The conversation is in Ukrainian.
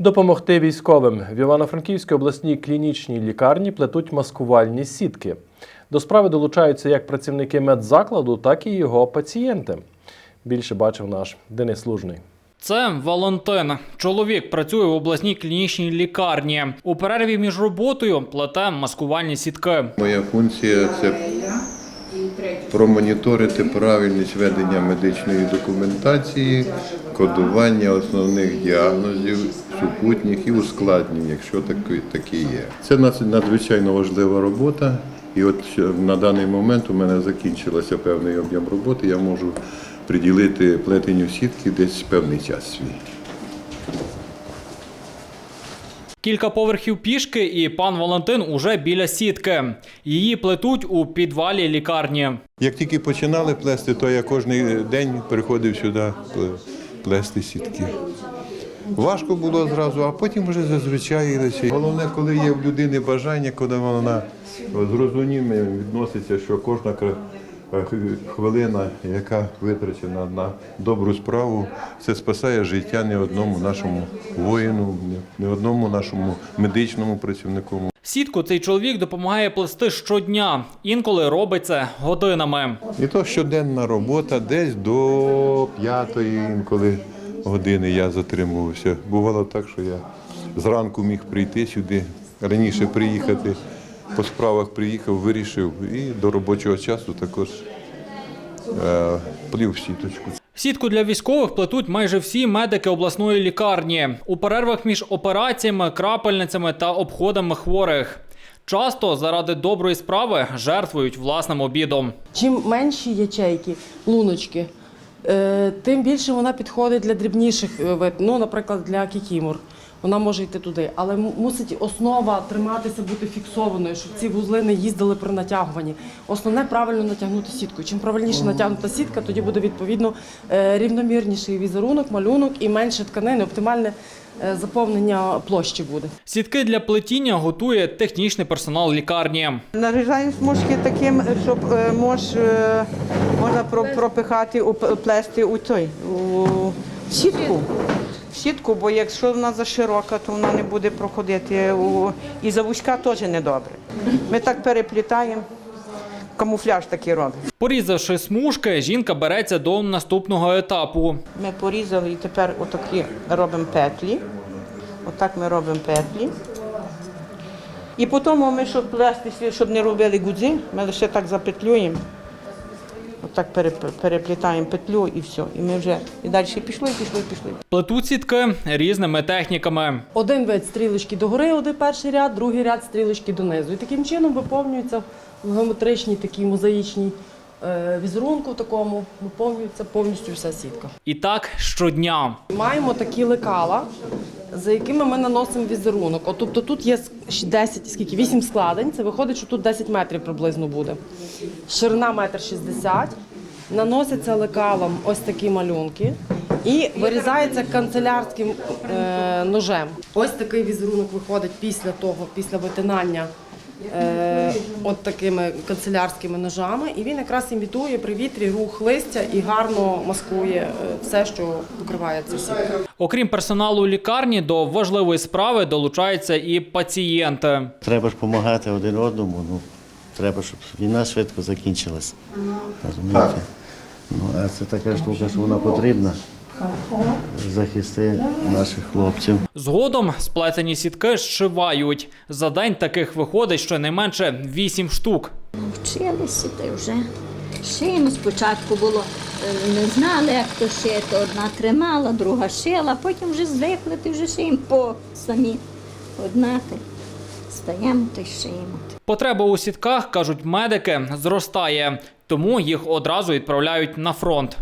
Допомогти військовим в Івано-Франківській обласній клінічній лікарні плетуть маскувальні сітки. До справи долучаються як працівники медзакладу, так і його пацієнти. Більше бачив наш Денис Лужний. Це Валентин. Чоловік працює в обласній клінічній лікарні. У перерві між роботою плете маскувальні сітки. Моя функція це промоніторити правильність ведення медичної документації, кодування основних діагнозів, супутніх і ускладнень, якщо такі, такі є. Це надзвичайно важлива робота. І от на даний момент у мене закінчився певний об'єм роботи. Я можу приділити плетенню сітки десь певний час свій. Кілька поверхів пішки, і пан Валентин уже біля сітки. Її плетуть у підвалі лікарні. Як тільки починали плести, то я кожен день приходив сюди пле- плести сітки. Важко було зразу, а потім вже зазвичаїлися. Головне, коли є в людини бажання, коли вона з відноситься, що кожна хвилина, яка витрачена на добру справу, це спасає життя не одному нашому воїну, не одному нашому медичному працівнику. Сітку цей чоловік допомагає плести щодня. Інколи робить це годинами. І то щоденна робота, десь до п'ятої інколи години я затримувався. Бувало так, що я зранку міг прийти сюди, раніше приїхати, по справах приїхав, вирішив і до робочого часу також е, плів сіточку. Сітку для військових плетуть майже всі медики обласної лікарні у перервах між операціями, крапельницями та обходами хворих. Часто заради доброї справи жертвують власним обідом. Чим менші ячейки, луночки, е, тим більше вона підходить для дрібніших е. Ну, наприклад, для кікімор. Вона може йти туди, але мусить основа триматися, бути фіксованою, щоб ці вузли не їздили при натягуванні. Основне правильно натягнути сітку. Чим правильніше натягнута сітка, тоді буде відповідно е, рівномірніший візерунок, малюнок і менше тканини, оптимальне е, заповнення площі буде. Сітки для плетіння готує технічний персонал лікарні. Нарізаємо смужки таким, щоб е, мож, можна пропихати, у- плести у той, у сітку. В сітку, бо якщо вона заширока, то вона не буде проходити. І за вузька теж недобре. Ми так переплітаємо, камуфляж такий робимо. Порізавши смужки, жінка береться до наступного етапу. Ми порізали і тепер отакі робимо петлі. Отак ми робимо петлі. І потім ми, щоб плести, щоб не робили гудзи, ми лише так запетлюємо. Отак переп- переплітаємо петлю і все. І ми вже і далі пішло, і пішло. Плетуть сітки різними техніками. Один вид стрілочки догори, один перший ряд, другий ряд стрілочки донизу. І таким чином виповнюється в геометричній такій мозаїчній е, візерунку такому, виповнюється повністю вся сітка. І так щодня. Маємо такі лекала, за якими ми наносимо візерунок. От, тобто тут є с- 10, скільки, 8 складень, це виходить, що тут 10 метрів приблизно буде. Ширина метр 60, наносяться лекалом ось такі малюнки і вирізається канцелярським е, ножем. Ось такий візерунок виходить після того, після витинання. Е, от такими канцелярськими ножами, і він якраз імітує при вітрі рух листя і гарно маскує е, все, що покриває цю сітку. Окрім персоналу лікарні, до важливої справи долучаються і пацієнти. Треба ж допомагати один одному. Ну, треба, щоб війна швидко закінчилась. Розумієте? Ну, а це така штука, що вона потрібна. Захисти наших хлопців. Згодом сплетені сітки зшивають. За день таких виходить щонайменше 8 штук. Вчилися та вже. Шиємо спочатку було, е, не знали, як то шити. Одна тримала, друга шила, потім вже звикли, ти вже шиємо по самі. Одна ти стаємо та й шиємо. Потреба у сітках, кажуть медики, зростає, тому їх одразу відправляють на фронт.